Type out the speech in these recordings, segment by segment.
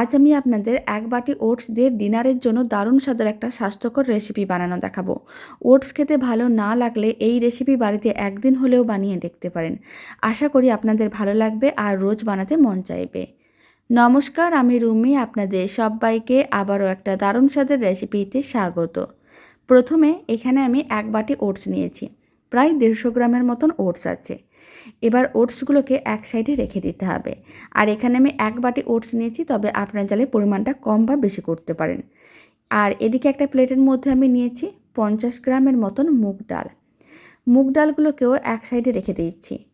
আজ আমি আপনাদের এক বাটি ওটস দিয়ে ডিনারের জন্য দারুণ স্বাদের একটা স্বাস্থ্যকর রেসিপি বানানো দেখাবো। ওটস খেতে ভালো না লাগলে এই রেসিপি বাড়িতে একদিন হলেও বানিয়ে দেখতে পারেন। আশা করি আপনাদের ভালো লাগবে আর রোজ বানাতে মন চাইবে। নমস্কার, আমি রুমি, আপনাদের সবাইকে আবারও একটা দারুণ স্বাদের রেসিপিতে স্বাগত। প্রথমে এখানে আমি এক বাটি ওটস নিয়েছি। প্রায় দেড়শো গ্রামের মতন ওটস আছে। এবার ওটসগুলোকে এক সাইডে রেখে দিতে হবে। আর এখানে আমি এক বাটি ওটস নিয়েছি, তবে আপনার চাইলে পরিমাণটা কম বা বেশি করতে পারেন। আর এদিকে একটা প্লেটের মধ্যে আমি নিয়েছি পঞ্চাশ গ্রামের মতন মুগ ডাল। মুগ ডালগুলোকেও এক সাইডে রেখে দিয়েছি।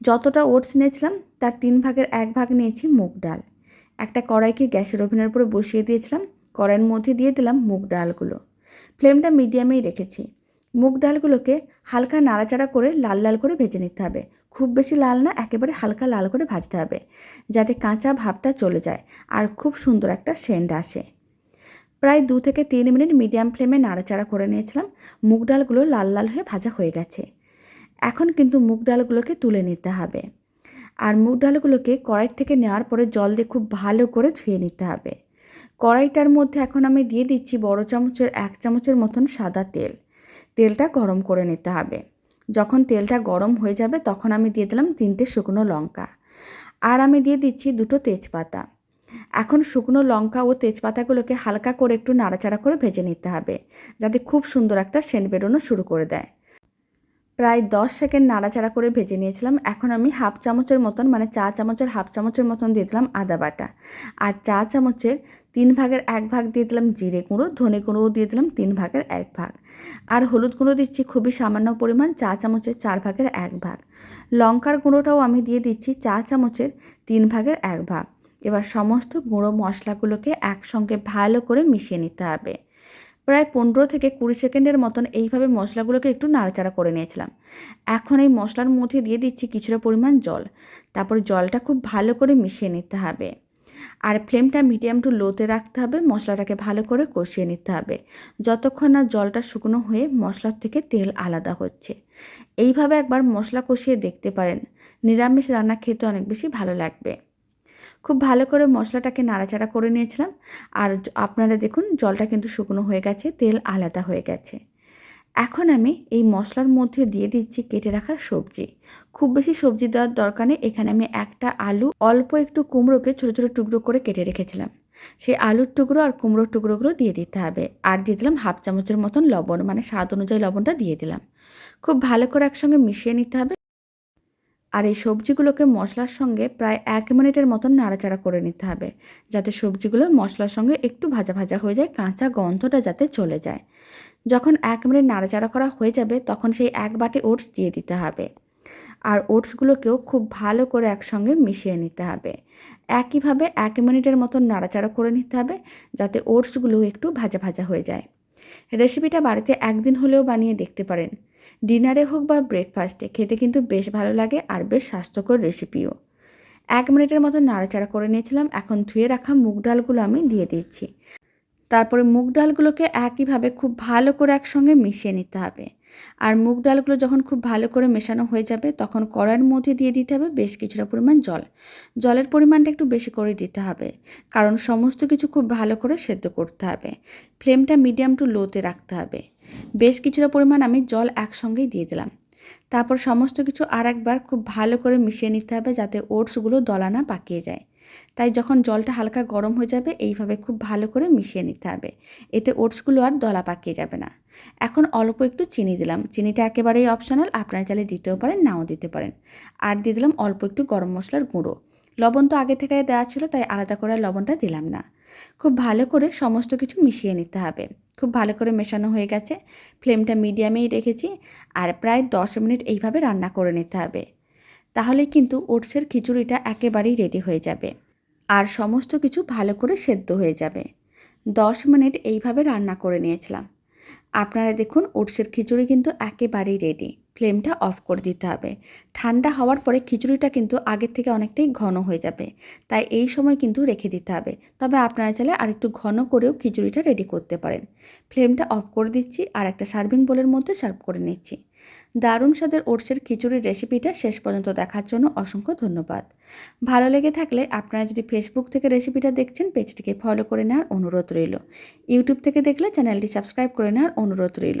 যতটা ওটস নিয়েছিলাম, তার তিন ভাগের এক ভাগ নিয়েছি মুগ ডাল। একটা কড়াইকে গ্যাসের ওভেনের উপরে বসিয়ে দিয়েছিলাম, কড়াইয়ের মধ্যে দিয়ে দিলাম মুগ ডালগুলো। ফ্লেমটা মিডিয়ামেই রেখেছি। মুগ ডালগুলোকে হালকা নাড়াচাড়া করে লাল লাল করে ভেজে নিতে হবে। খুব বেশি লাল না, একেবারে হালকা লাল করে ভাজতে হবে, যাতে কাঁচা ভাবটা চলে যায় আর খুব সুন্দর একটা সেন্ট আসে। প্রায় দু থেকে তিন মিনিট মিডিয়াম ফ্লেমে নাড়াচাড়া করে নিয়েছিলাম। মুগ ডালগুলো লাল লাল হয়ে ভাজা হয়ে গেছে। এখন কিন্তু মুগ ডালগুলোকে তুলে নিতে হবে। আর মুগ ডালগুলোকে কড়াই থেকে নেওয়ার পরে জল দিয়ে খুব ভালো করে ধুয়ে নিতে হবে। কড়াইটার মধ্যে এখন আমি দিয়ে দিচ্ছি বড় চামচের এক চামচের মতন সাদা তেল। তেলটা গরম করে নিতে হবে। যখন তেলটা গরম হয়ে যাবে তখন আমি দিয়ে দিলাম তিনটে শুকনো লঙ্কা। আর আমি দিয়ে দিচ্ছি দুটো তেজপাতা। এখন শুকনো লঙ্কা ও তেজপাতাগুলোকে হালকা করে একটু নাড়াচাড়া করে ভেজে নিতে হবে, যাতে খুব সুন্দর একটা সেন্ট বেরোনো শুরু করে দেয়। প্রায় দশ সেকেন্ড নাড়াচাড়া করে ভেজে নিয়েছিলাম। এখন আমি হাফ চামচের মতন মানে চা চামচের হাফ চামচের মতন দিয়ে দিলাম আদা বাটা। আর চা চামচের তিন ভাগের এক ভাগ দিয়ে দিলাম জিরে গুঁড়ো, ধনে গুঁড়োও দিয়ে দিলাম তিন ভাগের এক ভাগ। আর হলুদ গুঁড়ো দিচ্ছি খুবই সামান্য পরিমাণ, চা চামচের চার ভাগের এক ভাগ। লঙ্কার গুঁড়োটাও আমি দিয়ে দিচ্ছি চা চামচের তিন ভাগের এক ভাগ। এবার সমস্ত গুঁড়ো মশলাগুলোকে একসঙ্গে ভালো করে মিশিয়ে নিতে হবে। প্রায় পনেরো থেকে কুড়ি সেকেন্ডের মতন এইভাবে মশলাগুলোকে একটু নাড়াচাড়া করে নিয়েছিলাম। এখন এই মশলার মধ্যে দিয়ে দিচ্ছি কিছুটা পরিমাণ জল। তারপর জলটা খুব ভালো করে মিশিয়ে নিতে হবে। আর ফ্লেমটা মিডিয়াম টু লোতে রাখতে হবে, মশলাটাকে ভালো করে কষিয়ে নিতে হবে। যতক্ষণ না জলটা শুকনো হয়ে মশলার থেকে তেল আলাদা হচ্ছে। এইভাবে একবার মশলা কষিয়ে দেখতে পারেন। নিরামিষ রান্না খেতে অনেক বেশি ভালো লাগবে। খুব ভালো করে মশলাটাকে নাড়াচাড়া করে নিয়েছিলাম। আর আপনারা দেখুন জলটা কিন্তু শুকনো হয়ে গেছে, তেল আলাদা হয়ে গেছে। এখন আমি এই মশলার মধ্যে দিয়ে দিচ্ছি কেটে রাখা সবজি। খুব বেশি সবজি দেওয়ার দরকার নেই, এখানে আমি একটা আলু অল্প একটু কুমড়োকে ছোটো ছোটো টুকরো করে কেটে রেখেছিলাম। সেই আলুর টুকরো আর কুমড়োর টুকরোগুলো দিয়ে দিতে হবে। আর দিয়ে দিলাম হাফ চামচের মতন লবণ মানে স্বাদ অনুযায়ী লবণটা দিয়ে দিলাম। খুব ভালো করে একসঙ্গে মিশিয়ে নিতে হবে। আর এই সবজিগুলোকে মশলার সঙ্গে প্রায় এক মিনিটের মতন নাড়াচাড়া করে নিতে হবে, যাতে সবজিগুলো মশলার সঙ্গে একটু ভাজা ভাজা হয়ে যায়, কাঁচা গন্ধটা যাতে চলে যায়। যখন এক মিনিট নাড়াচাড়া করা হয়ে যাবে, তখন সেই এক বাটি ওটস দিয়ে দিতে হবে। আর ওটসগুলোকেও খুব ভালো করে একসঙ্গে মিশিয়ে নিতে হবে। একইভাবে এক মিনিটের মতন নাড়াচাড়া করে নিতে হবে, যাতে ওটসগুলো একটু ভাজা ভাজা হয়ে যায়। রেসিপিটা বাড়িতে একদিন হলেও বানিয়ে দেখতে পারেন। ডিনারে হোক বা ব্রেকফাস্টে খেতে কিন্তু বেশ ভালো লাগে আর বেশ স্বাস্থ্যকর রেসিপিও এক মিনিটের মতো নাড়াচাড়া করে নিয়েছিলাম, এখন ধুয়ে রাখা মুগ ডালগুলো আমি দিয়ে দিচ্ছি। তারপরে মুগ ডালগুলোকে একইভাবে খুব ভালো করে একসঙ্গে মিশিয়ে নিতে হবে। আর মুগ ডালগুলো যখন খুব ভালো করে মেশানো হয়ে যাবে, তখন কড়াইয়ের মধ্যে দিয়ে দিতে হবে বেশ কিছুটা পরিমাণ জল। জলের পরিমাণটা একটু বেশি করে দিতে হবে, কারণ সমস্ত কিছু খুব ভালো করে সেদ্ধ করতে হবে। ফ্লেমটা মিডিয়াম টু লোতে রাখতে হবে। বেশ কিছুটা পরিমাণ আমি জল একসঙ্গেই দিয়ে দিলাম। তারপর সমস্ত কিছু আর একবার খুব ভালো করে মিশিয়ে নিতে হবে যাতে ওটসগুলো দলা না পাকিয়ে যায়। তাই যখন জলটা হালকা গরম হয়ে যাবে, এইভাবে খুব ভালো করে মিশিয়ে নিতে হবে। এতে ওটসগুলো আর দলা পাকিয়ে যাবে না। এখন অল্প একটু চিনি দিলাম। চিনিটা একেবারেই অপশনাল আপনারা চাইলে দিতেও পারেন, নাও দিতে পারেন। আর দিয়ে দিলাম অল্প একটু গরম মশলার গুঁড়ো। লবণ তো আগে থেকে দেওয়া ছিল, তাই আলাদা করে লবণটা দিলাম না। খুব ভালো করে সমস্ত কিছু মিশিয়ে নিতে হবে। খুব ভালো করে মেশানো হয়ে গেছে। ফ্লেমটা মিডিয়ামেই রেখেছি। আর প্রায় দশ মিনিট এইভাবে রান্না করে নিতে হবে। তাহলে কিন্তু ওটসের খিচুড়িটা একেবারেই রেডি হয়ে যাবে। আর সমস্ত কিছু ভালো করে সেদ্ধ হয়ে যাবে। দশ মিনিট এইভাবে রান্না করে নিয়েছিলাম। আপনারা দেখুন ওটসের খিচুড়ি কিন্তু একেবারেই রেডি ফ্লেমটা অফ করে দিতে হবে। ঠান্ডা হওয়ার পরে খিচুড়িটা কিন্তু আগের থেকে অনেকটাই ঘন হয়ে যাবে। তাই এই সময় কিন্তু রেখে দিতে হবে। তবে আপনারা চাইলে আরেকটু ঘন করেও খিচুড়িটা রেডি করতে পারেন। ফ্লেমটা অফ করে দিচ্ছি আর একটা সার্ভিং বোলের মধ্যে সার্ভ করে নিচ্ছি। দারুণ স্বাদের ওটসের খিচুড়ির রেসিপিটা শেষ পর্যন্ত দেখার জন্য অসংখ্য ধন্যবাদ। ভালো লেগে থাকলে আপনারা যদি ফেসবুক থেকে রেসিপিটা দেখছেন পেজটিকে ফলো করে নেওয়ার অনুরোধ রইল। ইউটিউব থেকে দেখলে চ্যানেলটি সাবস্ক্রাইব করে নেওয়ার অনুরোধ রইল।